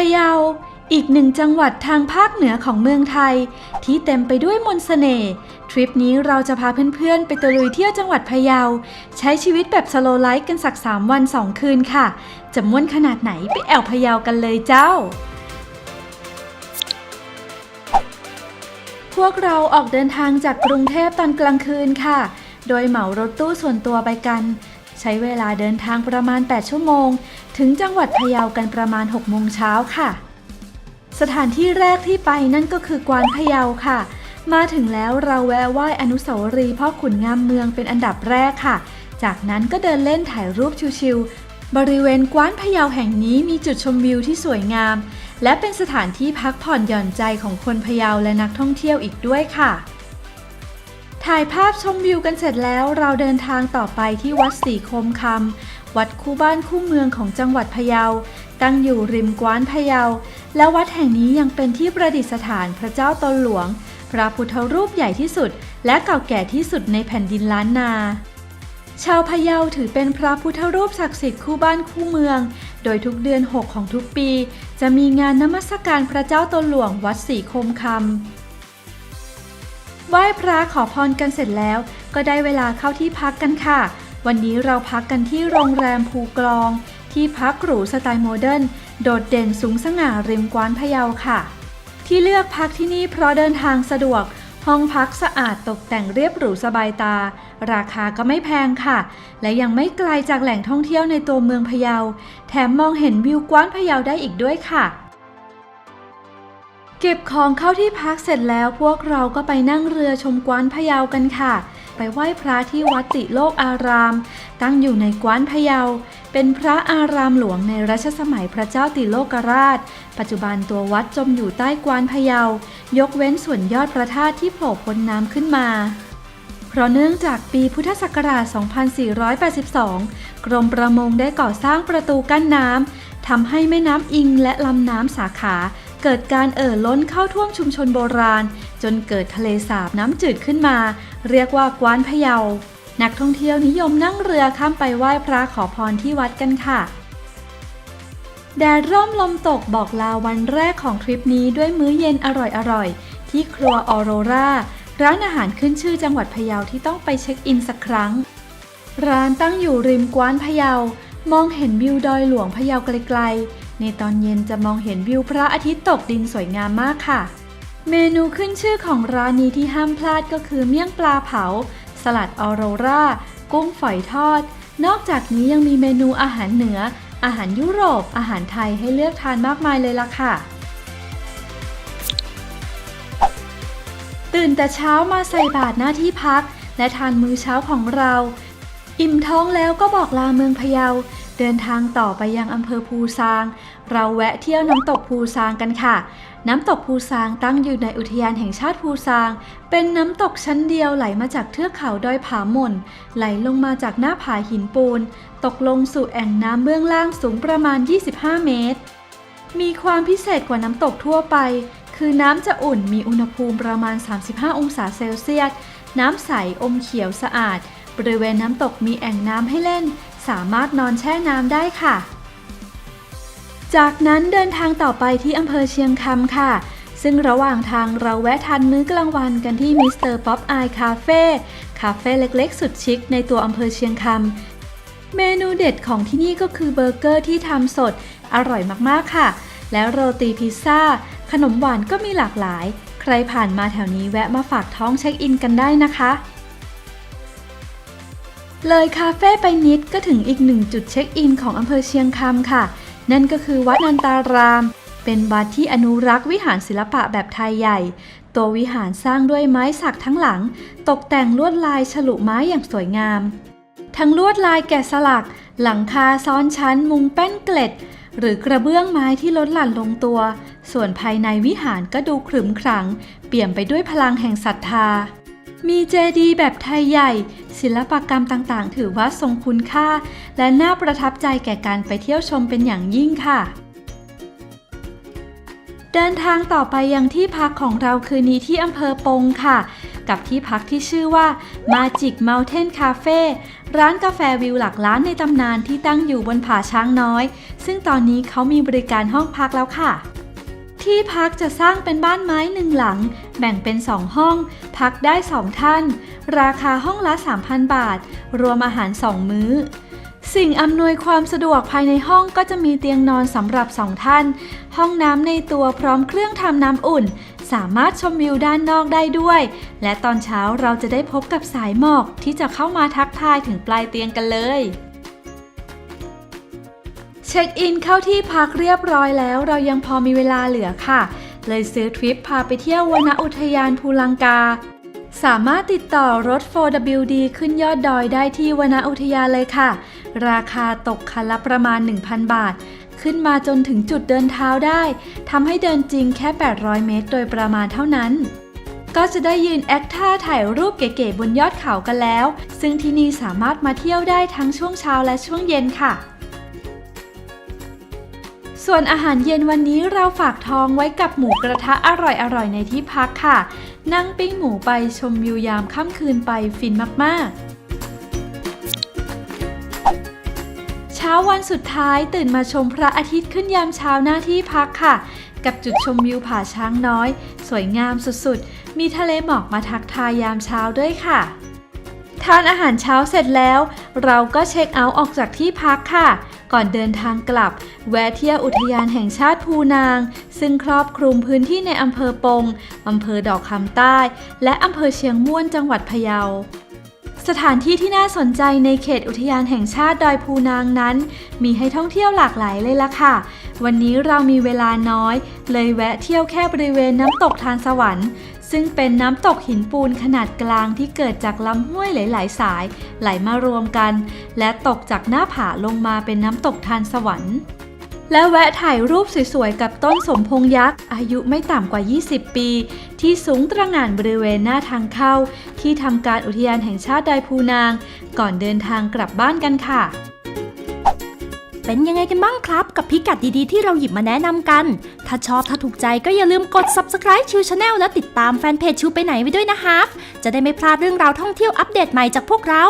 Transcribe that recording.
ะเยา อีกหนึ่งจังหวัดทางภาคเหนือของเมืองไทย ที่เต็มไปด้วยมนต์เสน่ห์ทริปนี้เราจะพาเพื่อนๆ ไปตะลุยเที่ยวจังหวัดพะเยา ใช้ชีวิตแบบสโลไลฟ์กันสัก 3 วัน 2 คืนค่ะ จะม่วนขนาดไหนไปแอวพะเยากันเลยเจ้าพวกเราออกเดินทางจากกรุงเทพตอนกลางคืนค่ะ โดยเหมารถตู้ส่วนตัวไปกัน ใช้เวลาเดินทางประมาณ 8 ชั่วโมง ถึงจังหวัดพะเยากันประมาณ 6 โมงเช้าค่ะ สถานที่แรกที่ไปนั่นก็คือกวานพะเยาค่ะ มาถึงแล้วเราแวะไหว้อนุสาวรีย์พ่อขุนงามเมืองเป็นอันดับแรกค่ะ จากนั้นก็เดินเล่นถ่ายรูปชิวๆบริเวณกวานพะเยาแห่งนี้มีจุดชมวิวที่สวยงาม และเป็นสถานที่พักผ่อนหย่อนใจของคนพะเยาและนักท่องเที่ยวอีกด้วยค่ะ ถ่ายภาพชมวิวกันเสร็จแล้วเราเดินทางต่อไปที่วัดศรีคมคำวัดคู่บ้านคู่เมืองของจังหวัดพะเยา ตั้งอยู่ริมกว้านพะเยา และวัดแห่งนี้ยังเป็นที่ประดิษฐานพระเจ้าตนหลวง พระพุทธรูปใหญ่ที่สุด และเก่าแก่ที่สุดในแผ่นดินล้านนา ชาวพะเยาถือเป็นพระพุทธรูปศักดิ์สิทธิ์คู่บ้านคู่เมือง โดยทุกเดือน 6 ของทุกปี จะมีงานนมัสการพระเจ้าตนหลวงวัดศรีคมคำ ไหว้พระขอพรกันเสร็จแล้ว ก็ได้เวลาเข้าที่พักกันค่ะ วันนี้เราพักกันที่โรงแรมภูกรอง ที่พักหรูสไตล์โมเดิร์นโดดเด่นสูงสง่าริมกว้านพะเยาค่ะ ที่เลือกพักที่นี่เพราะเดินทางสะดวก ห้องพักสะอาดตกแต่งเรียบหรูสบายตา ราคาก็ไม่แพงค่ะ และยังไม่ไกลจากแหล่งท่องเที่ยวในตัวเมืองพะเยา แถมมองเห็นวิวกว้านพะเยาได้อีกด้วยค่ะ เก็บของเข้าที่พักเสร็จแล้วพวกเราก็ไปนั่งเรือชมกว้านพะเยากันค่ะ ไปไหว้พระที่วัดติโลกอาราม ตั้งอยู่ในกว้านพะเยา เป็นพระอารามหลวงในรัชสมัยพระเจ้าติโลกราช ปัจจุบันตัววัดจมอยู่ใต้กว้านพะเยา ยกเว้นส่วนยอดพระธาตุที่โผล่พ้นน้ำขึ้นมาเพราะเนื่องจากปีพุทธศักราช 2482 กรมประมงได้ก่อสร้างประตูกั้นน้ำทำให้แม่น้ำอิงและลำน้ำสาขา เกิดการเอ่อล้นเข้าท่วมชุมชนโบราณ จนเกิดทะเลสาบน้ำจืดขึ้นมา เรียกว่ากว้านพะเยา นักท่องเที่ยวนิยมนั่งเรือข้ามไปไหว้พระขอพรที่วัดกันค่ะแดดร่มลมตกบอกลาวันแรกของทริปนี้ด้วยมื้อเย็นอร่อยๆ ที่ครัวออโรราร้านอาหารขึ้นชื่อจังหวัดพะเยาที่ต้องไปเช็คอินสักครั้ง ร้านตั้งอยู่ริมกว้านพะเยามองเห็นวิวดอยหลวงพะเยาไกลๆ ในตอนเย็นจะมองเห็นวิวพระอาทิตย์ตกดินสวยงามมากค่ะ เมนูขึ้นชื่อของร้านนี้ที่ห้ามพลาดก็คือเมี่ยงปลาเผา สลัดออโรรากุ้งฝอยทอด นอกจากนี้ยังมีเมนูอาหารเหนือ อาหารยุโรป อาหารไทยให้เลือกทานมากมายเลยล่ะค่ะ ตื่นแต่เช้ามาใส่บาตรหน้าที่พัก และทานมื้อเช้าของเรา อิ่มท้องแล้วก็บอกลาเมืองพะเยาเดินทางต่อไปยังอำเภอภูซาง เราแวะเที่ยวน้ำตกภูซางกันค่ะ น้ำตกภูซางตั้งอยู่ในอุทยานแห่งชาติภูซาง เป็นน้ำตกชั้นเดียวไหลมาจากเทือกเขาดอยผาหม่น ไหลลงมาจากหน้าผาหินปูน ตกลงสู่แอ่งน้ำเบื้องล่างสูงประมาณ 25 เมตร มีความพิเศษกว่าน้ำตกทั่วไป คือน้ำจะอุ่นมีอุณหภูมิประมาณ 35 องศาเซลเซียส น้ำใสอมเขียวสะอาด บริเวณน้ำตกมีแอ่งน้ำให้เล่น สามารถนอนแช่น้ำได้ค่ะ จากนั้นเดินทางต่อไปที่อำเภอเชียงคำค่ะ ซึ่งระหว่างทางเราแวะทานมื้อกลางวันกันที่มิสเตอร์ป๊อปอายคาเฟ่คาเฟ่เล็กๆ สุดชิคในตัวอำเภอเชียงคำเมนูเด็ดของที่นี่ก็คือเบอร์เกอร์ที่ทำสดอร่อยมากๆค่ะ แล้วโรตีพิซซ่า ขนมหวานก็มีหลากหลาย ใครผ่านมาแถวนี้แวะมาฝากท้องเช็คอินกันได้นะคะเลยคาเฟ่ไปนิดก็ถึงอีกหนึ่งจุดเช็คอินของอำเภอเชียงคำค่ะ นั่นก็คือวัดนันตาราม เป็นวัดที่อนุรักษ์วิหารศิลปะแบบไทยใหญ่ ตัววิหารสร้างด้วยไม้สักทั้งหลัง ตกแต่งลวดลายฉลุไม้อย่างสวยงาม ทั้งลวดลายแกะสลัก หลังคาซ้อนชั้น มุงแป้นเกล็ด หรือกระเบื้องไม้ที่ลดหลั่นลงตัว ส่วนภายในวิหารก็ดูขรึมขรัง เปี่ยมไปด้วยพลังแห่งศรัทธา มีเจดีย์แบบไทยใหญ่ ศิลปกรรมต่างๆ ถือว่าทรงคุณค่า และน่าประทับใจแก่การไปเที่ยวชมเป็นอย่างยิ่งค่ะเดินทางต่อไปยังที่พักของเราคืนนี้ที่อำเภอปงค่ะ กับที่พักที่ชื่อว่า Magic Mountain Cafe ร้านกาแฟวิวหลักล้านในตำนานที่ตั้งอยู่บนผาช้างน้อย ซึ่งตอนนี้เขามีบริการห้องพักแล้วค่ะ ที่พักจะสร้างเป็นบ้านไม้หนึ่งหลัง แบ่งเป็น2ห้อง พักได้2ท่าน ราคาห้องละ 3,000 บาท รวมอาหาร2มื้อ สิ่งอำนวยความสะดวกภายในห้องก็จะมีเตียงนอนสำหรับ2ท่าน ห้องน้ำในตัวพร้อมเครื่องทำน้ำอุ่น สามารถชมวิวด้านนอกได้ด้วย และตอนเช้าเราจะได้พบกับสายหมอกที่จะเข้ามาทักทายถึงปลายเตียงกันเลย เช็คอินเข้าที่พักเรียบร้อยแล้ว เรายังพอมีเวลาเหลือค่ะ เลยซื้อทริปพาไปเที่ยววนอุทยานภูลังกา สามารถติดต่อรถ 4WD ขึ้นยอดดอยได้ที่วนอุทยานเลยค่ะ ราคาตกคันละประมาณ 1,000 บาท ขึ้นมาจนถึงจุดเดินเท้าได้ทำให้เดินจริงแค่ 800 เมตร โดยประมาณเท่านั้นก็จะได้ยืนแอคท่าถ่ายรูปเก๋ๆบนยอดเขากันแล้ว ซึ่งที่นี่สามารถมาเที่ยวได้ทั้งช่วงเช้าและช่วงเย็นค่ะ ส่วนอาหารเย็นวันนี้เราฝากทองไว้กับหมูกระทะอร่อยๆในที่พักค่ะ นั่งปิ้งหมูไปชมวิวยามค่ำคืนไปฟินมากๆเช้าวันสุดท้ายตื่นมาชมพระอาทิตย์ขึ้นยามเช้าหน้าที่พักค่ะ กับจุดชมวิวผาช้างน้อย สวยงามสุดๆ มีทะเลหมอกมาทักทายยามเช้าด้วยค่ะ ทานอาหารเช้าเสร็จแล้ว เราก็เช็คเอาท์ออกจากที่พักค่ะ ก่อนเดินทางกลับ แวะเที่ยวอุทยานแห่งชาติภูนาง ซึ่งครอบคลุมพื้นที่ในอำเภอปงอำเภอดอกคำใต้ และอำเภอเชียงม่วนจังหวัดพะเยา สถานที่ที่น่าสนใจในเขตอุทยานแห่งชาติดอยภูนางนั้น มีให้ท่องเที่ยวหลากหลายเลยล่ะค่ะ วันนี้เรามีเวลาน้อย เลยแวะเที่ยวแค่บริเวณน้ำตกทานสวรรค์ ซึ่งเป็นน้ำตกหินปูนขนาดกลางที่เกิดจากลำห้วยหลาย ๆ สาย ไหลมารวมกัน และตกจากหน้าผาลงมาเป็นน้ำตกทานสวรรค์ และแวะถ่ายรูปสวยๆ กับต้นสมพงยักษ์ อายุไม่ต่ำกว่า 20 ปี ที่สูงตระหง่านบริเวณหน้าทางเข้า ที่ทำการอุทยานแห่งชาติดอยภูนาง ก่อนเดินทางกลับบ้านกันค่ะ เป็นยังไงกันบ้างครับ กับพิกัดดีๆที่เราหยิบมาแนะนำกัน ถ้าชอบถ้าถูกใจก็อย่าลืมกด subscribe ชิวชาแนลและติดตามแฟนเพจชิวไปไหนไว้ด้วยนะครับจะได้ไม่พลาดเรื่องราวท่องเที่ยวอัปเดตใหม่จากพวกเรา